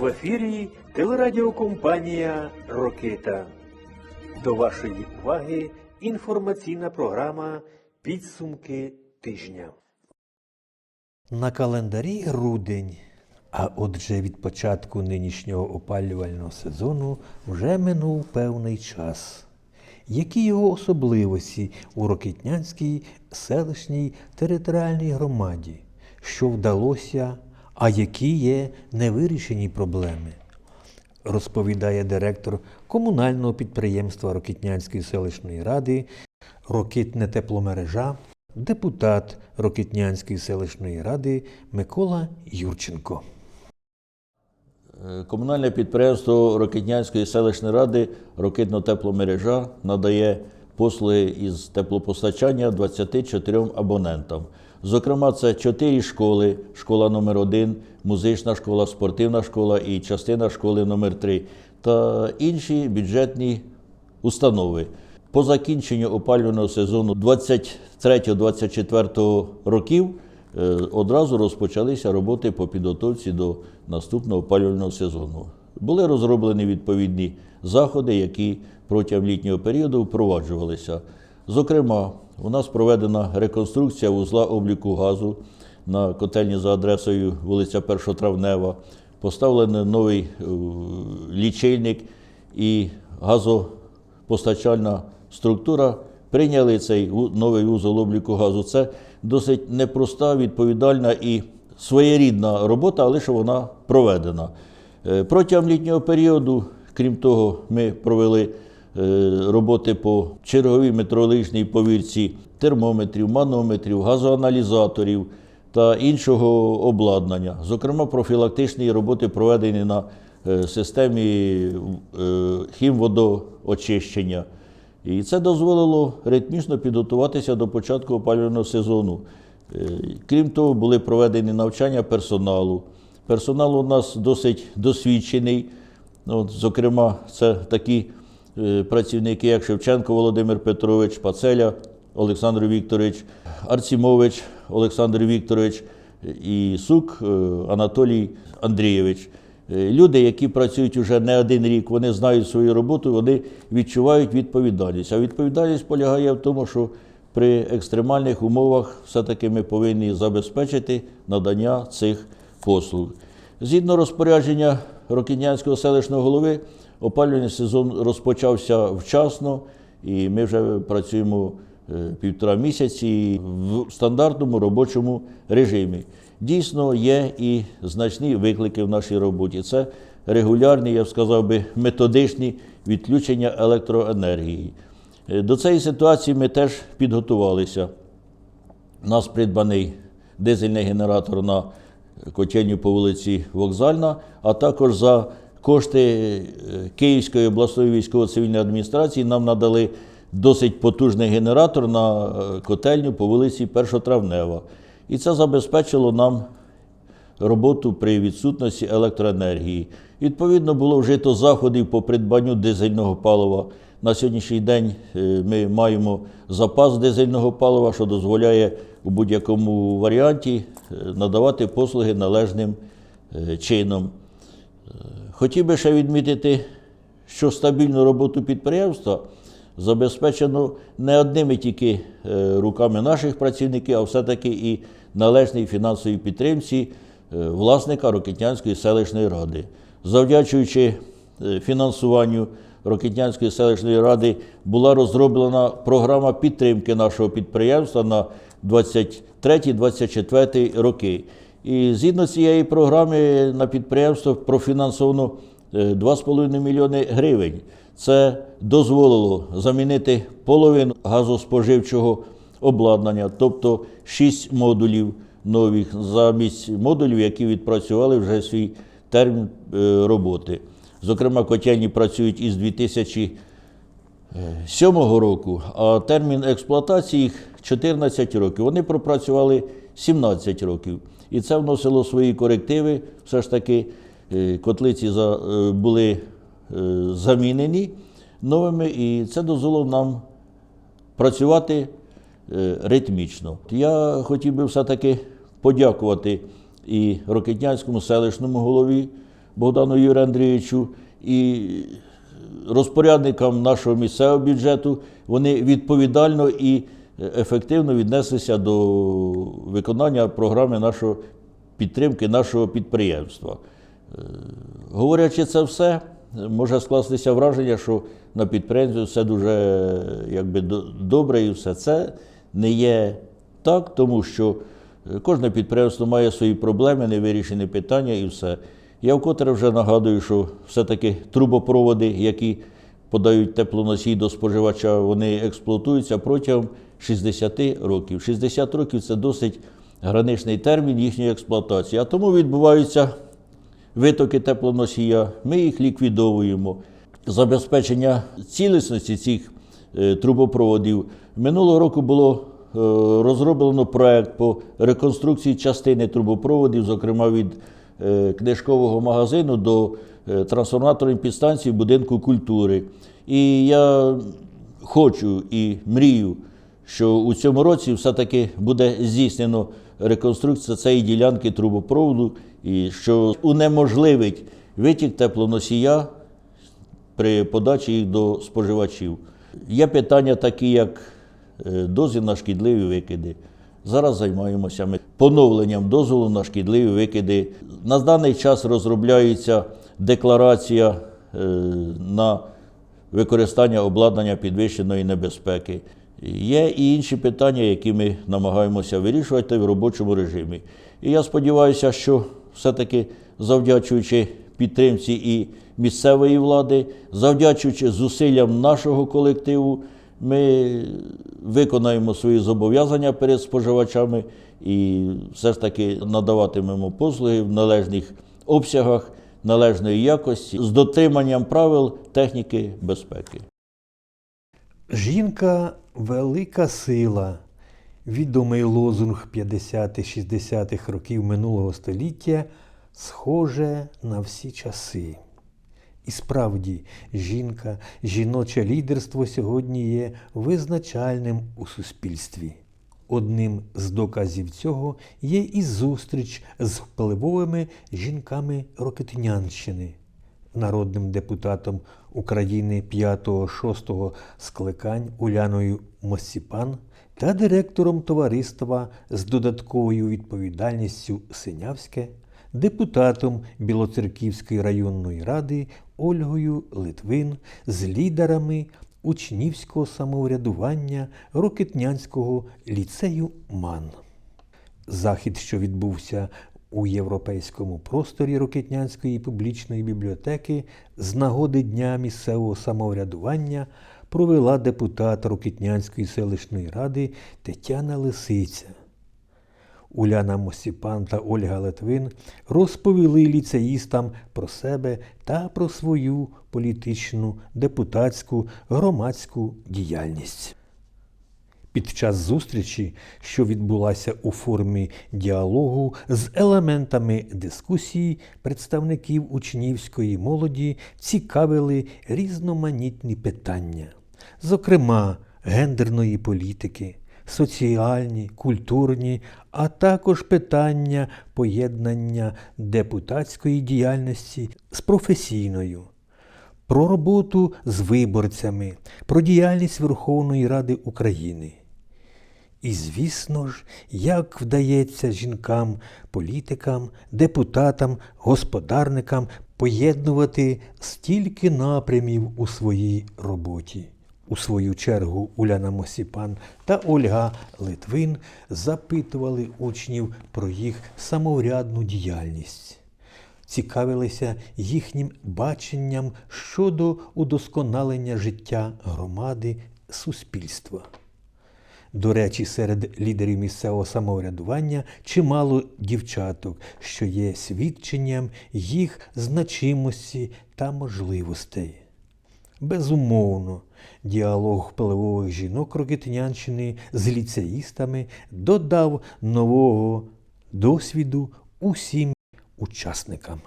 В ефірі телерадіокомпанія Рокита. До вашої уваги інформаційна програма Підсумки тижня. На календарі грудень. А отже, від початку нинішнього опалювального сезону вже минув певний час. Які його особливості у Рокитнянській селищній територіальній громаді? Що вдалося, а які є невирішені проблеми? Розповідає директор комунального підприємства Рокитнянської селищної ради Рокитне тепломережа, депутат Рокитнянської селищної ради Микола Юрченко. Е, Комунальне підприємство Рокитнянської селищної ради Рокитно тепломережа надає послуги із теплопостачання 24 абонентам. Зокрема, це 4 школи: школа номер 1 музична школа, спортивна школа і частина школи номер 3 та інші бюджетні установи. По закінченню опалювального сезону 23-24 років е, одразу розпочалися роботи по підготовці до наступного опалювального сезону. Були розроблені відповідні заходи, які протягом літнього періоду впроваджувалися. Зокрема, у нас проведена реконструкція вузла обліку газу на котельні за адресою вулиця Першотравнева, поставлений новий е, лічильник і газопостачальна структура прийняли цей новий вузол обліку газу. Це досить непроста, відповідальна і своєрідна робота, але що вона проведена. Е, Протягом літнього періоду, крім того, ми провели роботи по черговій метеорологічній повірці термометрів, манометрів, газоаналізаторів та іншого обладнання. Зокрема, профілактичні роботи проведені на е, системі е, хімводоочищення. І це дозволило ритмічно підготуватися до початку опалювального сезону. Е, Крім того, були проведені навчання персоналу. Персонал у нас досить досвідчений. От, зокрема, це такі е, працівники, як Шевченко Володимир Петрович, Пацеля Олександр Вікторович, Арцімович Олександр Вікторович і Сук е, Анатолій Андрійович. Е, Люди, які працюють уже не один рік, вони знають свою роботу, вони відчувають відповідальність. А відповідальність полягає в тому, що при екстремальних умовах все-таки ми повинні забезпечити надання цих послуг. Згідно розпорядження Рокінянського селищного голови, опалювальний сезон розпочався вчасно, і ми вже працюємо е, півтора місяці в стандартному робочому режимі. Дійсно, є і значні виклики в нашій роботі. Це регулярні, я б сказав би, методичні відключення електроенергії. Е, До цієї ситуації ми теж підготувалися. У нас придбаний дизельний генератор на котельню по вулиці Вокзальна, а також за кошти е, Київської обласної військово-цивільної адміністрації нам надали досить потужний генератор на е, котельню по вулиці Першотравнева. І це забезпечило нам роботу при відсутності електроенергії. Відповідно, було вжито заходів по придбанню дизельного палива. На сьогоднішній день е, ми маємо запас дизельного палива, що дозволяє у будь-якому варіанті е, надавати послуги належним е, чином. Хотів би ще відмітити, що стабільну роботу підприємства забезпечено не одними тільки руками наших працівників, а все-таки і належній фінансовій підтримці власника Рокетнянської селищної ради. Завдячуючи фінансуванню Рокетнянської селищної ради була розроблена програма підтримки нашого підприємства на 23-24 роки. І згідно цієї програми на підприємство профінансовано е, 2,5 мільйони гривень. Це дозволило замінити половину газоспоживчого обладнання, тобто 6 модулів нових замість модулів, які відпрацювали вже свій термін е, роботи. Зокрема, котельні працюють із 2007 року, а термін експлуатації їх 14 років. Вони пропрацювали 17 років. І це вносило свої корективи. Все ж таки е, котлиці е, були е, замінені новими, і це дозволило нам працювати ритмічно. Я хотів би все-таки подякувати і Рокетнянському селищному голові Богдану Юрію Андрійовичу і розпорядникам нашого місцевого бюджету. Вони відповідально і ефективно віднеслися до виконання програми нашого підтримки нашого підприємства. Е, Говорячи це все, може скластися враження, що на підприємстві все дуже якби, добре і все. Це не є так, тому що е, кожне підприємство має свої проблеми, невирішені питання і все. Я вкотре вже нагадую, що все-таки трубопроводи, які подають теплоносій до споживача, вони експлуатуються протягом 60 років. 60 років це досить граничний термін їхньої експлуатації. А тому відбуваються витоки теплоносія, ми їх ліквідовуємо. Забезпечення цілісності цих е, трубопроводів минулого року було е, розроблено проект по реконструкції частини трубопроводів, зокрема від книжкового магазину до е, трансформаторної підстанції будинку культури. І я хочу і мрію, що у цьому році все-таки буде здійснено реконструкція цієї ділянки трубопроводу, і що унеможливить витік теплоносія при подачі їх до споживачів. Є питання такі, як е, дозвіл на шкідливі викиди. Зараз займаємося ми поновленням дозволу на шкідливі викиди. На даний час розробляється декларація е, на використання обладнання підвищеної небезпеки. Є і інші питання, які ми намагаємося вирішувати в робочому режимі. І я сподіваюся, що все-таки завдячуючи підтримці і місцевої влади, завдячуючи зусиллям нашого колективу, ми виконаємо свої зобов'язання перед споживачами і все ж таки надаватимемо послуги в належних обсягах, належної якості з дотриманням правил техніки безпеки. Жінка велика сила. Відомий лозунг 50-60-х років минулого століття схоже на всі часи. І справді, жінка, жіноче лідерство сьогодні є визначальним у суспільстві. Одним з доказів цього є і зустріч з впливовими жінками Рокетнянщини, народним депутатом України 5-6 скликань Уляною Мосіпан та директором товариства з додатковою відповідальністю Синявське, депутатом Білоцерківської районної ради Ольгою Литвин з лідерами учнівського самоврядування Рокетнянського ліцею МАН. Захід, що відбувся у європейському просторі Рокетнянської публічної бібліотеки з нагоди Дня місцевого самоврядування провела депутат Рокетнянської селищної ради Тетяна Лисиця. Уляна Мосіпан та Ольга Литвин розповіли ліцеїстам про себе та про свою політичну, депутатську, громадську діяльність. Під час зустрічі, що відбулася у формі діалогу з елементами дискусії, представників учнівської молоді цікавили різноманітні питання, зокрема гендерної політики, соціальні, культурні, а також питання поєднання депутатської діяльності з професійною про роботу з виборцями, про діяльність Верховної Ради України. І, звісно ж, як вдається жінкам, політикам, депутатам, господарникам поєднувати стільки напрямів у своїй роботі. У свою чергу Уляна Мосіпан та Ольга Литвин запитували учнів про їх самоврядну діяльність цікавилися їхнім баченням щодо удосконалення життя громади суспільства. До речі, серед лідерів місцевого самоврядування чимало дівчаток, що є свідченням їх значимості та можливостей. Безумовно, діалог впливових жінок Рокетнянщини з ліцеїстами додав нового досвіду усім учасникам.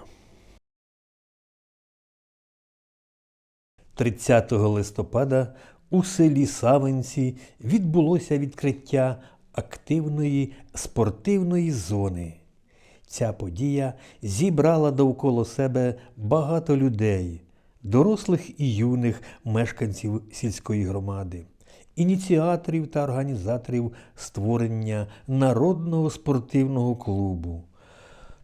30 листопада у селі Савинці відбулося відкриття активної спортивної зони. Ця подія зібрала довкола себе багато людей, дорослих і юних мешканців сільської громади, ініціаторів та організаторів створення народного спортивного клубу,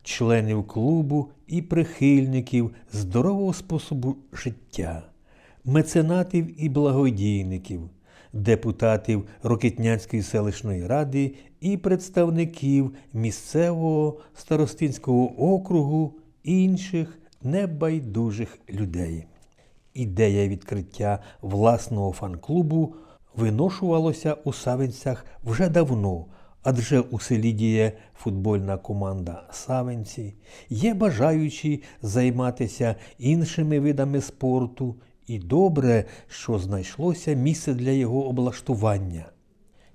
членів клубу і прихильників здорового способу життя, меценатів і благодійників, депутатів Рокитнянської селищної ради і представників місцевого старостинського округу інших небайдужих людей. Ідея відкриття власного фан-клубу виношувалося у Савинцях вже давно, адже у селі діє футбольна команда Савинці, є бажаючі займатися іншими видами спорту, і добре, що знайшлося місце для його облаштування.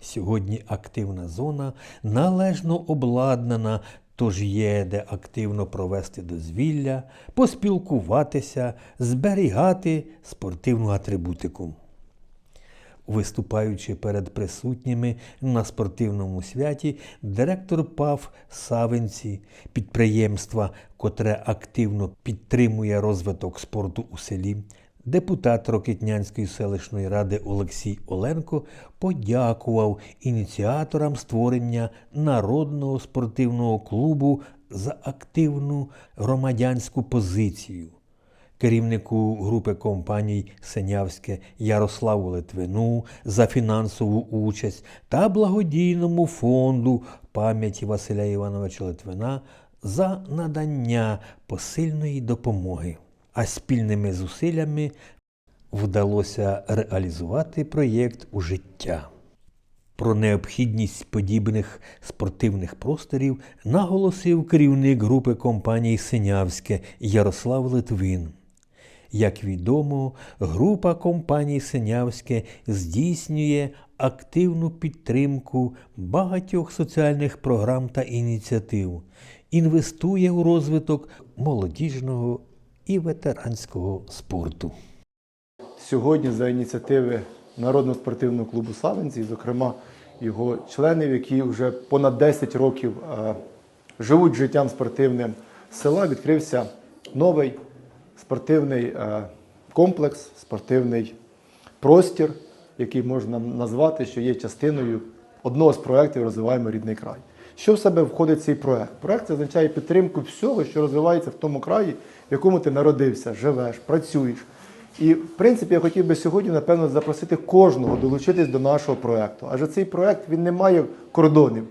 Сьогодні активна зона належно обладнана, тож є де активно провести дозвілля, поспілкуватися, зберігати спортивну атрибутику. Виступаючи перед присутніми на спортивному святі, директор ПАФ Савинці, підприємства, котре активно підтримує розвиток спорту у селі, депутат Рокитнянської селищної ради Олексій Оленко подякував ініціаторам створення народного спортивного клубу за активну громадянську позицію керівнику групи компаній Синявське Ярославу Литвину за фінансову участь та благодійному фонду пам'яті Василя Івановича Литвина за надання посильної допомоги. А спільними зусиллями вдалося реалізувати проєкт у життя. Про необхідність подібних спортивних просторів наголосив керівник групи компаній Синявське Ярослав Литвин. Як відомо, група компаній Синявське здійснює активну підтримку багатьох соціальних програм та ініціатив, інвестує у розвиток молодіжного і ветеранського спорту. Сьогодні за ініціативи Народного спортивного клубу Савинці, зокрема його членів, які вже понад 10 років е, живуть життям спортивним села, відкрився новий спортивний е, комплекс, спортивний простір, який можна назвати, що є частиною одного з проєктів Розвиваємо рідний край. Що в себе входить цей проект? Проект це означає підтримку всього, що розвивається в тому краї, в якому ти народився, живеш, працюєш. І в принципі я хотів би сьогодні, напевно, запросити кожного долучитись до нашого проекту. Адже цей проект він не має кордонів,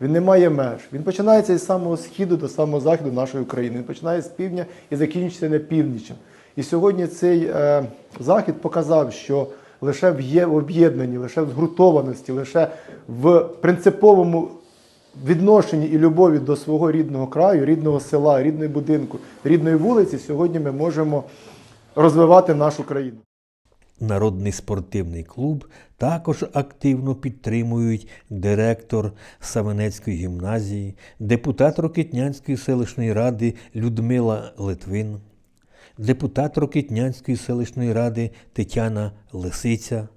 він не має меж. Він починається із самого східу до самого заходу нашої України. Він починає з півдня і закінчується на північі. І сьогодні цей е, захід показав, що лише в об'єднанні, лише в згуртованості, лише в принциповому відношенні і любові до свого рідного краю, рідного села, рідної будинку, рідної вулиці, сьогодні ми можемо розвивати нашу країну. Народний спортивний клуб також активно підтримують директор Савенецької гімназії, депутат Рокитнянської селищної ради Людмила Литвин, депутат Рокитнянської селищної ради Тетяна Лисиця,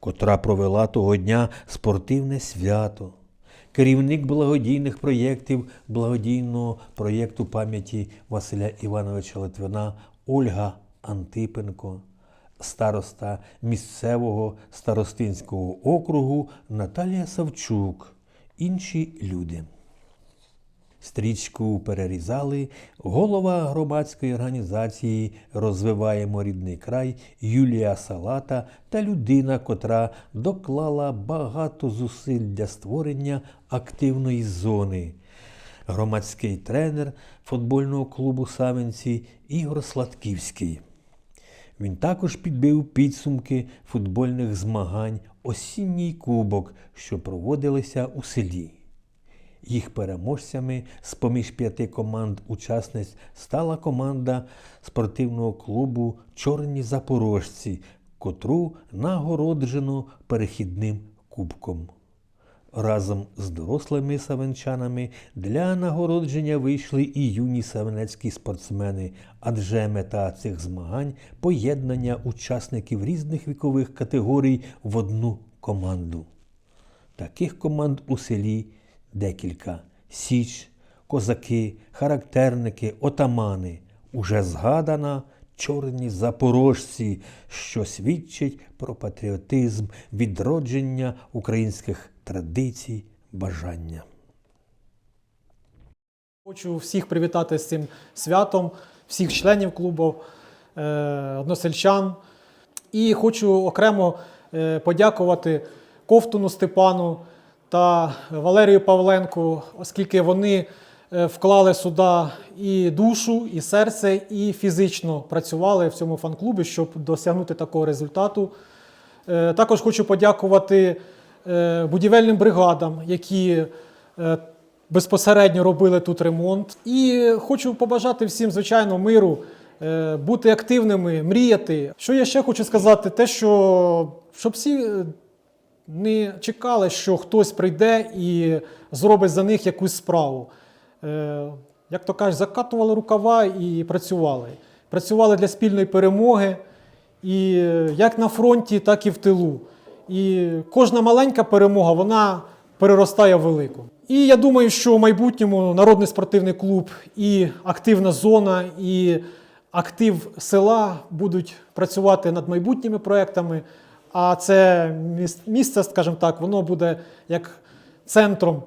котра провела того дня спортивне свято. Керівник благодійних проєктів благодійного проєкту пам'яті Василя Івановича Литвина Ольга Антипенко, староста місцевого старостинського округу Наталія Савчук, інші люди. Стрічку перерізали голова громадської організації Розвиваємо рідний край Юлія Салата та людина, котра доклала багато зусиль для створення активної зони. Громадський тренер футбольного клубу Савинці Ігор Сладківський. Він також підбив підсумки футбольних змагань Осінній кубок, що проводилися у селі. Їх переможцями з поміж п'яти команд учасниць стала команда спортивного клубу Чорні Запорожці, котру нагороджено перехідним кубком. Разом з дорослими савенчанами для нагородження вийшли і юні савенецькі спортсмени, адже мета цих змагань поєднання учасників різних вікових категорій в одну команду. Таких команд у селі декілька: Січ, козаки, характерники, отамани, уже згадана чорні запорожці, що свідчить про патріотизм, відродження українських традицій, бажання. Хочу всіх привітати з цим святом, всіх членів клубу, е, односельчан. І хочу окремо е, подякувати Ковтуну Степану та Валерію Павленку, оскільки вони е, вклали сюди і душу, і серце, і фізично працювали в цьому фан-клубі, щоб досягнути такого результату. Е, Також хочу подякувати е, будівельним бригадам, які безпосередньо робили тут ремонт. І хочу побажати всім, звичайно, миру, бути активними, мріяти. Що я ще хочу сказати, те, що щоб всі не чекали, що хтось прийде і зробить за них якусь справу. Е, Як то кажуть, закатували рукава і працювали. Працювали для спільної перемоги. І е, як на фронті, так і в тилу. І кожна маленька перемога вона переростає в велику. І я думаю, що в майбутньому народний спортивний клуб і активна зона, і актив села будуть працювати над майбутніми проектами. А це місце, скажімо так, воно буде як центром,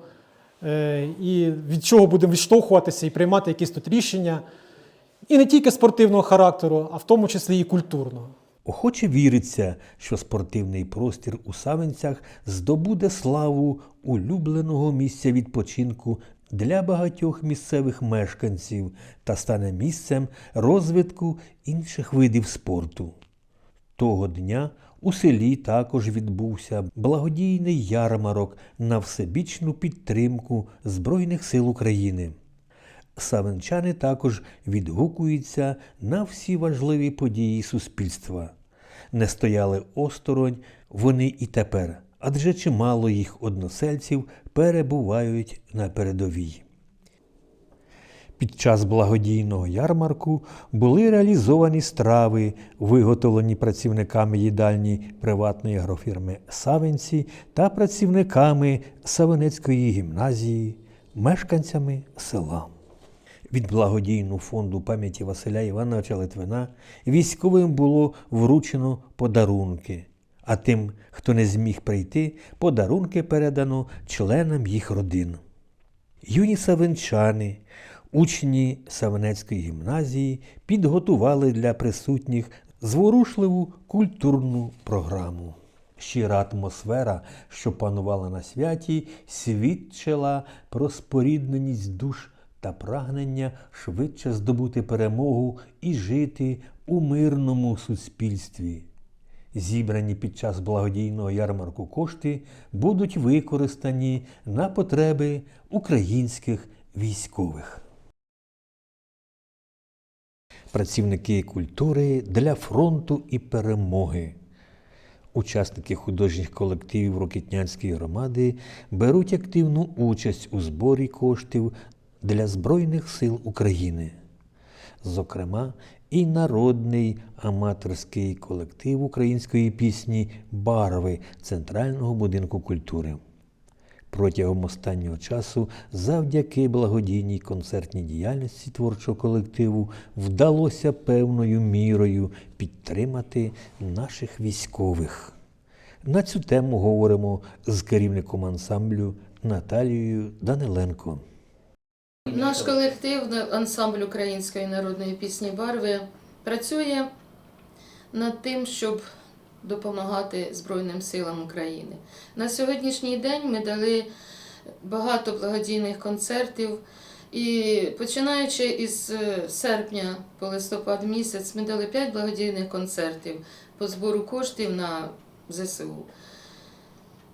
е, і від чого будемо відштовхуватися і приймати якісь тут рішення. І не тільки спортивного характеру, а в тому числі і культурного. Охоче віриться, що спортивний простір у Савинцях здобуде славу улюбленого місця відпочинку для багатьох місцевих мешканців та стане місцем розвитку інших видів спорту. Того дня у селі також відбувся благодійний ярмарок на всебічну підтримку Збройних сил України. Савинчани також відгукуються на всі важливі події суспільства. Не стояли осторонь вони і тепер, адже чимало їх односельців перебувають на передовій. Під час благодійного ярмарку були реалізовані страви, виготовлені працівниками їдальні приватної агрофірми Савинці та працівниками Савинецької гімназії, мешканцями села. Від благодійного фонду пам'яті Василя Івановича Литвина військовим було вручено подарунки, а тим, хто не зміг прийти, подарунки передано членам їх родин. Юні савинчани, учні Савинецької гімназії підготували для присутніх зворушливу культурну програму. Щира атмосфера, що панувала на святі, свідчила про спорідненість душ та прагнення швидше здобути перемогу і жити у мирному суспільстві. Зібрані під час благодійного ярмарку кошти будуть використані на потреби українських військових. Працівники культури для фронту і перемоги. Учасники художніх колективів Рокітнянської громади беруть активну участь у зборі коштів для Збройних сил України. Зокрема, і народний аматорський колектив української пісні Барви Центрального будинку культури. Протягом останнього часу, завдяки благодійній концертній діяльності творчого колективу, вдалося певною мірою підтримати наших військових. На цю тему говоримо з керівником ансамблю Наталією Даниленко. Наш колектив ансамбль української народної пісні Барви працює над тим, щоб допомагати Збройним силам України. На сьогоднішній день ми дали багато благодійних концертів. І починаючи із е, серпня по листопад місяць, ми дали 5 благодійних концертів по збору коштів на ЗСУ.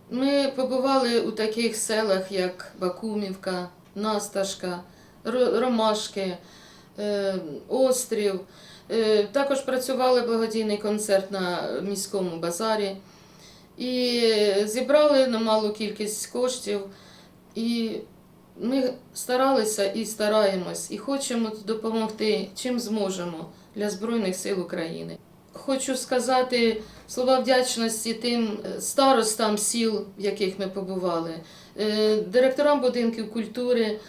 Ми побували у таких селах, як Бакумівка, Насташка, Ромашки, е, Острів. Е, Також працювали благодійний концерт на міському базарі. І зібрали немалу кількість коштів. І ми старалися і стараємось, і хочемо допомогти, чим зможемо для Збройних сил України. Хочу сказати слова вдячності тим е, старостам сіл, в яких ми побували, е, директорам будинків культури,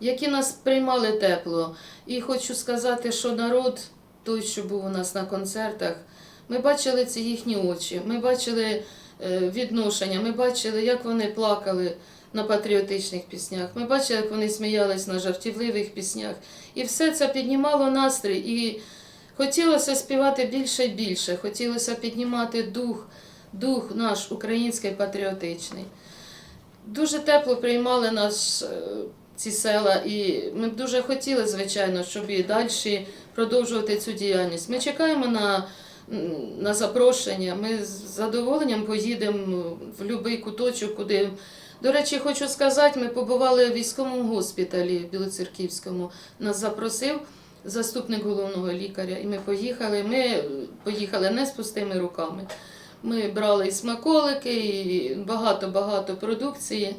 які нас приймали тепло. І хочу сказати, що народ, той, що був у нас на концертах, ми бачили ці їхні очі, ми бачили е, відношення, ми бачили, як вони плакали на патріотичних піснях, ми бачили, як вони сміялись на жартівливих піснях. І все це піднімало настрій. І хотілося співати більше і більше, хотілося піднімати дух, дух наш український патріотичний. Дуже тепло приймали нас е, ці села, і ми б дуже хотіли, звичайно, щоб і далі продовжувати цю діяльність. Ми чекаємо на, на запрошення. Ми з задоволенням поїдемо в будь-який куточок, куди. До речі, хочу сказати, ми побували в військовому госпіталі Білоцерківському. Нас запросив заступник головного лікаря, і ми поїхали. Ми поїхали не з пустими руками. Ми брали і смаколики, і багато-багато продукції.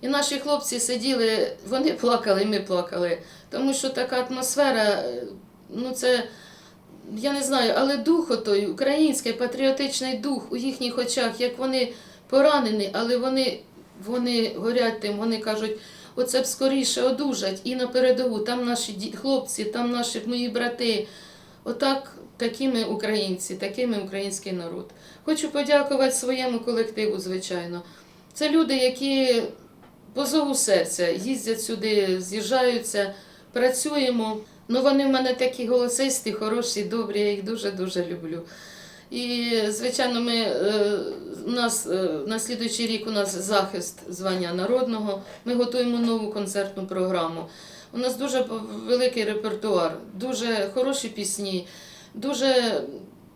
І наші хлопці сиділи, вони плакали, і ми плакали. Тому що така атмосфера, е, ну це, я не знаю, але дух отой, український патріотичний дух у їхніх очах, як вони поранені, але вони, вони горять тим, вони кажуть, оце б скоріше одужать і на передову, там наші хлопці, там наші мої брати. Отак, такими українці, такими український народ. Хочу подякувати своєму колективу, звичайно. Це люди, які по зову серця їздять сюди, з'їжджаються, працюємо. Ну, вони в мене такі голосисті, хороші, добрі, я їх дуже-дуже люблю. І, звичайно, ми, е, у нас е, на слідуючий рік у нас захист звання народного. Ми готуємо нову концертну програму. У нас дуже великий репертуар, дуже хороші пісні, дуже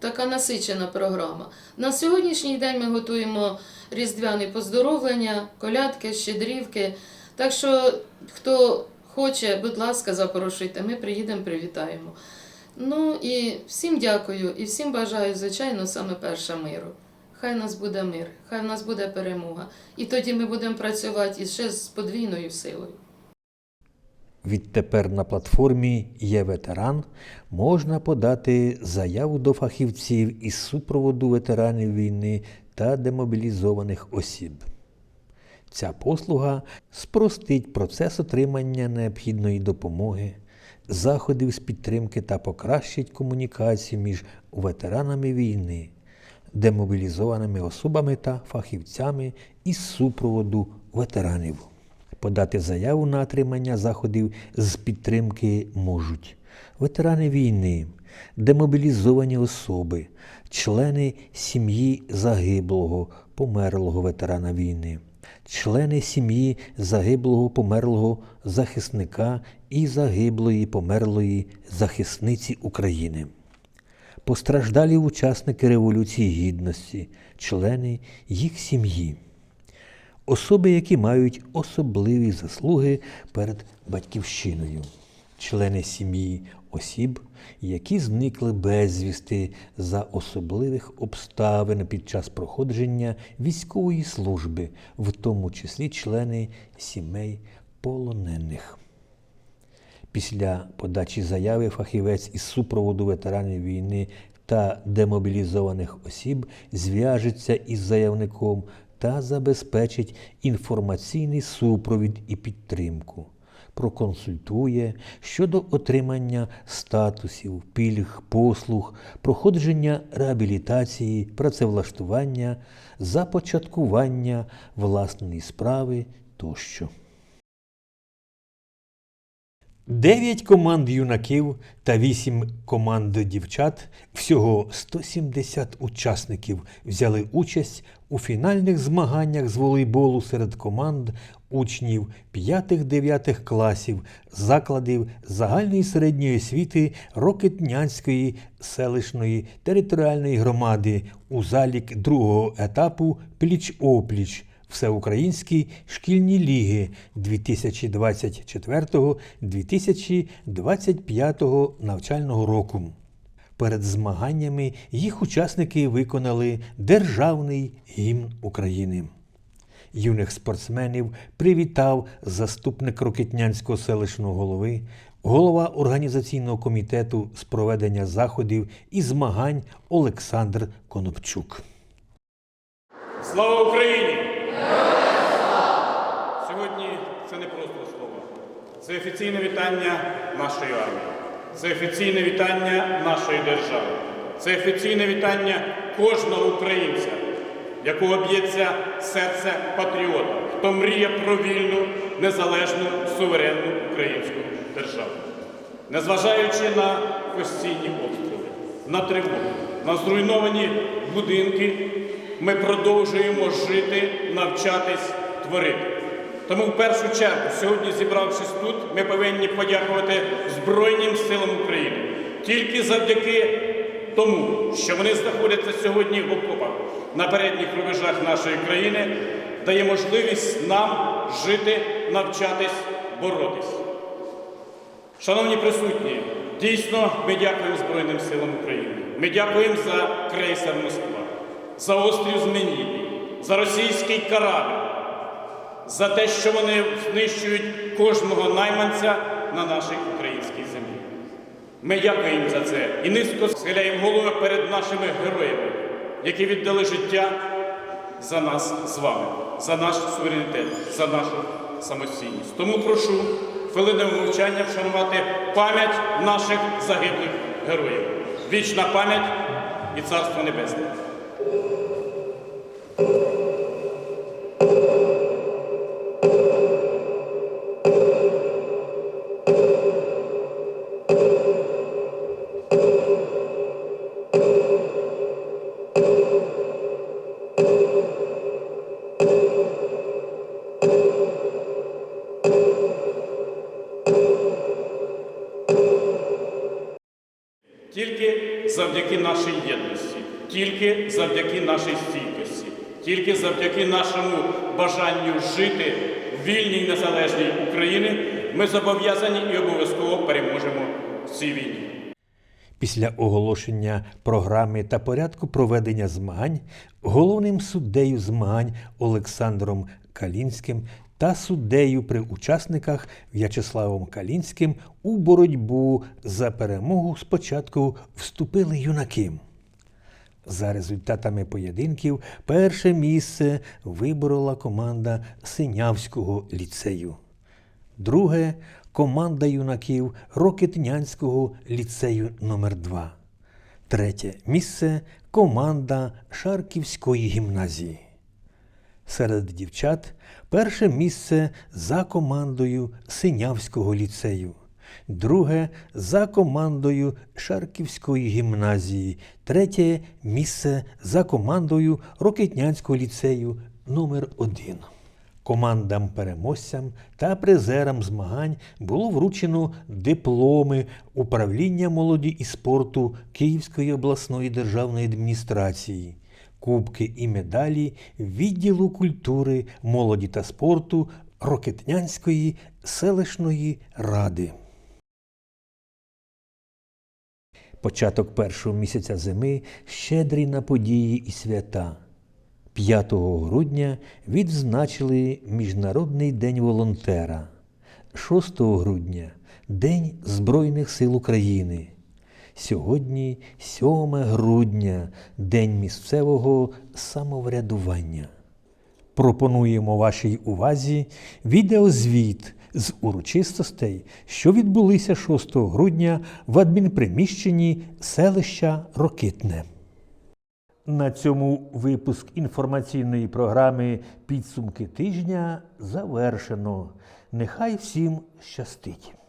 така насичена програма. На сьогоднішній день ми готуємо різдвяні поздоровлення, колядки, щедрівки. Так що, хто хоче, будь ласка, запрошуйте, ми приїдемо, привітаємо. Ну і всім дякую і всім бажаю, звичайно, саме перше миру. Хай нас буде мир, хай в нас буде перемога. І тоді ми будемо працювати іще з подвійною силою. Відтепер на платформі Є ветеран можна подати заяву до фахівців із супроводу ветеранів війни та демобілізованих осіб. Ця послуга спростить процес отримання необхідної допомоги, заходів з підтримки та покращить комунікацію між ветеранами війни, демобілізованими особами та фахівцями із супроводу ветеранів. Подати заяву на отримання заходів з підтримки можуть. Ветерани війни, демобілізовані особи, члени сім'ї загиблого, померлого ветерана війни, члени сім'ї загиблого померлого захисника і загиблої померлої захисниці України. Постраждалі учасники Революції Гідності, члени їх сім'ї, особи, які мають особливі заслуги перед батьківщиною, члени сім'ї осіб, які зникли безвісти за особливих обставин під час проходження військової служби, в тому числі члени сімей полонених. Після подачі заяви фахівець із супроводу ветеранів війни та демобілізованих осіб зв'яжеться із заявником та забезпечить інформаційний супровід і підтримку. Проконсультує щодо отримання статусів, пільг, послуг, проходження реабілітації, працевлаштування, започаткування власної справи тощо. Дев'ять команд юнаків та вісім команд дівчат, всього 170 учасників взяли участь у фінальних змаганнях з волейболу серед команд учнів 5-9 класів закладів загальної середньої освіти Рокетнянської селищної територіальної громади у залік другого етапу Пліч-опліч Всеукраїнській шкільні ліги 2024-2025 навчального року. Перед змаганнями їх учасники виконали Державний гімн України. Юних спортсменів привітав заступник Рокетнянського селищного голови, голова організаційного комітету з проведення заходів і змагань Олександр Конопчук. Слава Україні! Сьогодні це не просто слова. Це офіційне вітання нашої армії. Це офіційне вітання нашої держави. Це офіційне вітання кожного українця, якого б'ється серце патріота, хто мріє про вільну, незалежну, суверенну українську державу. Незважаючи на постійні обстріли, на тривогу, на зруйновані будинки, ми продовжуємо жити, навчатись, творити. Тому в першу чергу, сьогодні, зібравшись тут, ми повинні подякувати Збройним силам України. Тільки завдяки тому, що вони знаходяться сьогодні в окопах на передніх рубежах нашої країни, дає можливість нам жити, навчатись, боротись. Шановні присутні, дійсно ми дякуємо Збройним силам України. Ми дякуємо за крейсер Москва, за острів Зміїний, за російський корабль, за те, що вони знищують кожного найманця на нашій українській землі. Ми дякуємо за це і низько схиляємо голови перед нашими героями, які віддали життя за нас з вами, за наш суверенітет, за нашу самостійність. Тому прошу хвилиною мовчання вшанувати пам'ять наших загиблих героїв. Вічна пам'ять і царство небесне. Ми зобов'язані і обов'язково переможемо в цій війні. Після оголошення програми та порядку проведення змагань головним суддею змагань Олександром Калінським та суддею при учасниках В'ячеславом Калінським у боротьбу за перемогу спочатку вступили юнаки. За результатами поєдинків перше місце виборола команда Синявського ліцею. Друге команда юнаків Рокетнянського ліцею номер 2 Третє місце команда Шарківської гімназії. Серед дівчат перше місце за командою Синявського ліцею, друге за командою Шарківської гімназії, третє місце за командою Рокетнянського ліцею номер 1 Командам переможцям та призерам змагань було вручено дипломи управління молоді і спорту Київської обласної державної адміністрації, кубки і медалі відділу культури, молоді та спорту Рокетнянської селищної ради. Початок першого місяця зими щедрий на події і свята. 5 грудня відзначили Міжнародний день волонтера, 6 грудня День Збройних сил України. Сьогодні 7 грудня День місцевого самоврядування. Пропонуємо вашій увазі відеозвіт з урочистостей, що відбулися 6 грудня в адмінприміщенні селища Рокитне. На цьому випуск інформаційної програми Підсумки тижня завершено. Нехай всім щастить!